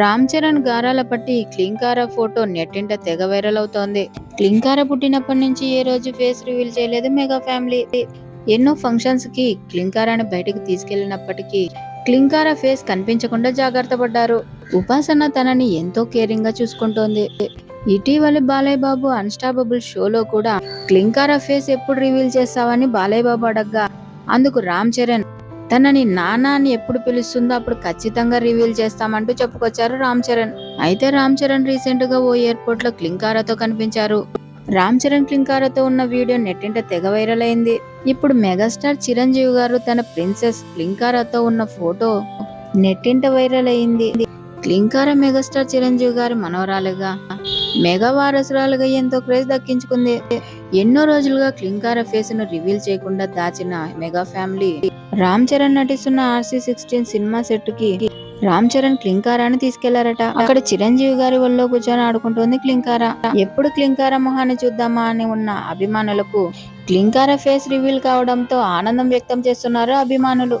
రామ్ చరణ్ గారాల పట్టి క్లింకార ఫోటో నెట్టింట తెగ వైరల్ అవుతోంది. క్లింకార పుట్టినప్పటి నుంచి ఏ రోజు ఫేస్ రివీల్ చేయలేదు మెగా ఫ్యామిలీ. ఎన్నో ఫంక్షన్స్కి క్లింకారాని బయటకు తీసుకెళ్ళినప్పటికీ క్లింకార ఫేస్ కనిపించకుండా జాగ్రత్త పడ్డారు. ఉపాసన తనని ఎంతో కేరింగ్గా చూసుకుంటోంది. ఇటీవలి బాలయ్య బాబు అన్స్టాపబుల్ షోలో కూడా క్లింకార ఫేస్ ఎప్పుడు రివీల్ చేస్తావని బాలయ్య బాబు అడగ్గా అందుకు రామ్ చరణ్ తనని నాన్న అని ఎప్పుడు పిలుస్తుందో అప్పుడు ఖచ్చితంగా రివీల్ చేస్తామంటూ చెప్పుకొచ్చారు రామ్ చరణ్. అయితే రామ్ చరణ్ రీసెంట్గా ఓ ఎయిర్పోర్ట్లో క్లింకారాతో కనిపించారు. రామ్ చరణ్ క్లింకారాతో ఉన్న వీడియో నెట్టింట తెగ వైరల్ అయింది. ఇప్పుడు మెగాస్టార్ చిరంజీవి గారు తన ప్రిన్సెస్ క్లింకారాతో ఉన్న ఫోటో నెట్టింట వైరల్ అయింది. క్లింకార మెగాస్టార్ చిరంజీవి గారి మనవరాలుగా మెగా వారసురాలుగా ఎంతో క్రేజ్ దక్కించుకుంది. ఎన్నో రోజులుగా క్లింకార ఫేస్ను రివీల్ చేయకుండా దాచిన మెగా ఫ్యామిలీ రామ్ చరణ్ నటిస్తున్న ఆర్సీ సిక్స్టీన్ సినిమా సెట్కి రామ్ చరణ్ క్లింకారాని తీసుకెళ్ళారట. అక్కడ చిరంజీవి గారి ఒళ్ళో కూర్చొని ఆడుకుంటుంది క్లింకార. ఎప్పుడు క్లింకార మొహాన్ని చూద్దామా అని ఉన్న అభిమానులకు క్లింకార ఫేస్ రివీల్ కావడంతో ఆనందం వ్యక్తం చేస్తున్నారు అభిమానులు.